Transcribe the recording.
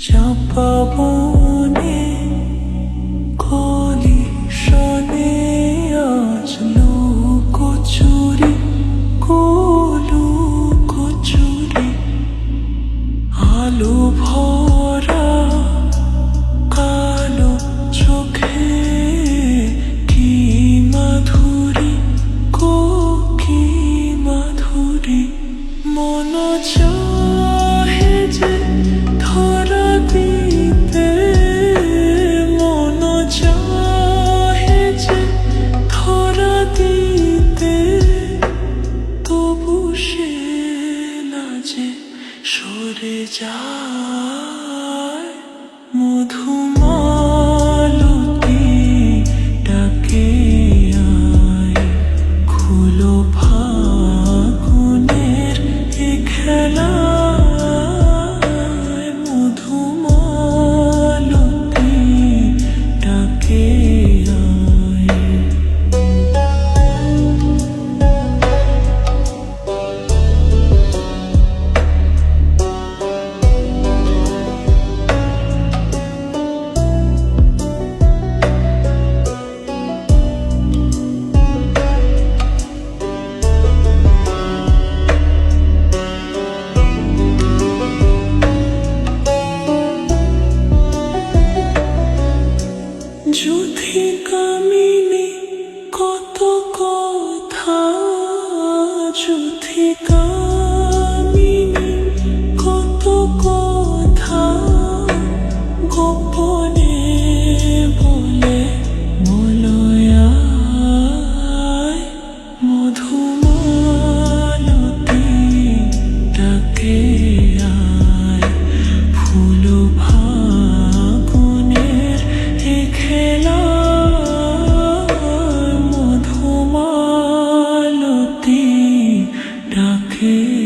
চাপা বনে কলি শনে আজ লুকোচুরি কলু কচুরি আলু ভর মাঝে সরে যা। যুধি কামিনী কত কথা যুধি কত কথা গোপনে বল ডাকে